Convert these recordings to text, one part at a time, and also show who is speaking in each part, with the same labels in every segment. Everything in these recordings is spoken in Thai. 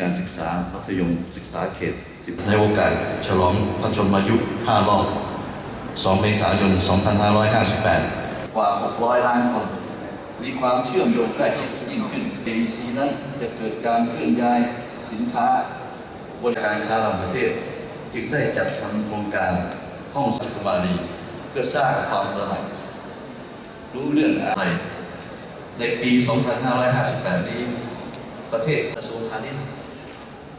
Speaker 1: การศึกษามัธยมศึกษาเขต10
Speaker 2: ในโอกาสฉลองพระชนมายุ 5 รอบ 2 เมษายน 2558
Speaker 1: กว่า 600 ล้านคน มีความเชื่อมโยงใกล้ชิดยิ่งขึ้น AEC นั้นจะเกิดการเคลื่อนย้ายสินค้าบริการค้าระหว่างประเทศ จึงได้จัดทำโครงการห้องสุขมารีเพื่อสร้างความตระหนักรู้เรื่องอะไร ในปี 2558 นี้ประเทศ พาณิชย์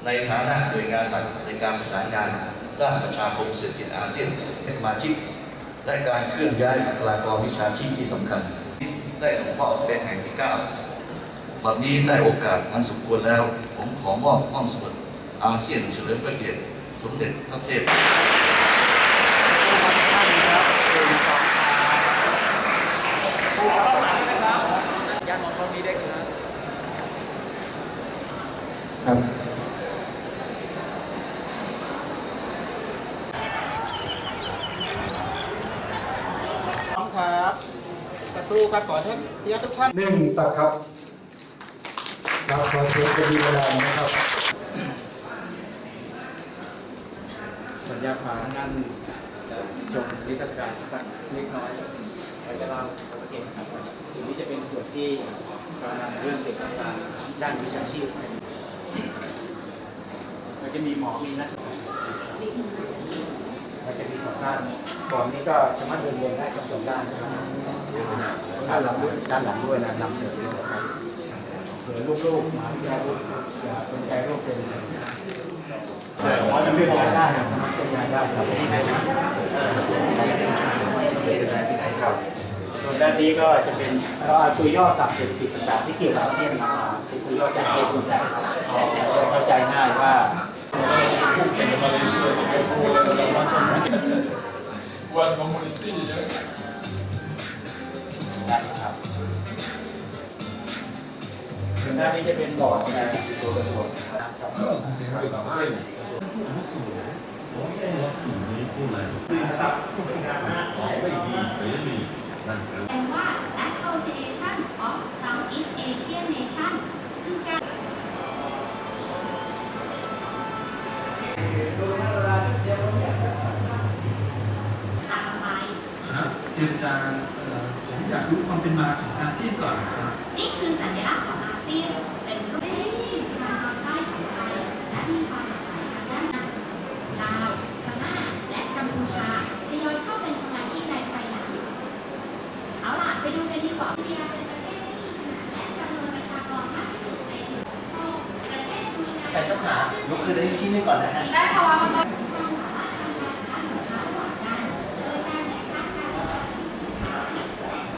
Speaker 1: ในฐานะหน่วยงานหลักในการประสานงานด้านประชาคมเศรษฐกิจอาเซียนสมาชิก และการเคลื่อนย้ายบุคลากรวิชาชีพที่สำคัญ ได้ส่งมอบเป็นแห่งที่9บัดนี้ได้โอกาสอันสมควรแล้ว ผมขอมอบห้องสมุดอาเซียนเฉลิมพระเกียรติสมเด็จพระเทพ
Speaker 3: ย่านนนท์เขามีเด็กนะ
Speaker 4: ครับ
Speaker 3: พร้อมครับศัตรูครับขอท่านพิยาทุกท่าน
Speaker 4: หนึ่งตัดครับครับขอเชิญจะมีเวลานะครับ
Speaker 3: สัญญาพานั่นชมนิทรรศการสักเล็กน้อยเราจะเล่าสักเกตครับส่วนนี้จะเป็นส่วนที่เรานำเรื่องเกี่ยวกับการด้านวิชาชีพ เราจะมีหมอมีนักเราจะมีสองด้านก่อนนี้ก็สามารถเดินเรียนได้ทั้งสองด้านนะครับด้านหลังด้วยด้านหลังด้วยนะนำเสนอด้วยครับเผื่อลูกๆหมาวิทยาลูกอย่าสนใจโรคเป็นอ๋อจะเป็นยาได้สามารถเป็นยาได้ครับ ส่วนด้านนี้ก็จะเป็นเราเอาตัวย่อสับเศรษฐกิจต่างๆที่เกี่ยวกับอาเซียนมาเป็นตัวย่อจากเอทูแซดจะเข้าใจง่ายว่า
Speaker 5: Buat community je.
Speaker 3: ได้ครับส่วนด้านนี้จะเป็นบอร์ดนะตัวกระทรวงนะครับ
Speaker 6: เป็นว่า Association of Southeast Asian Nations คือการตามไป
Speaker 7: ครับเจรจาเอ่อผมอยากรู้ความเป็นมาของอาเซียนก่อนนะครับ
Speaker 6: นี่คือสัญลักษณ์ของอาเซียน เป็นรูปที่มาทางใต้ของไทย และมีความหลากหลายทางด้านลาวพม่า และกัมพูชาทยอยเข้าเป็นสมาชิกในภายหลัง เอาล่ะ ไปดูกันดีกว่าอินเดียเป็นประเทศที่มีขนาดและจำนวนประชากรมากที่สุด ในโลกประเทศบรูไน
Speaker 3: แต่เจ้าขาลุกขึ้นได้ชิ้นหนึงก่อนนะฮะ
Speaker 6: ได้ภาวะ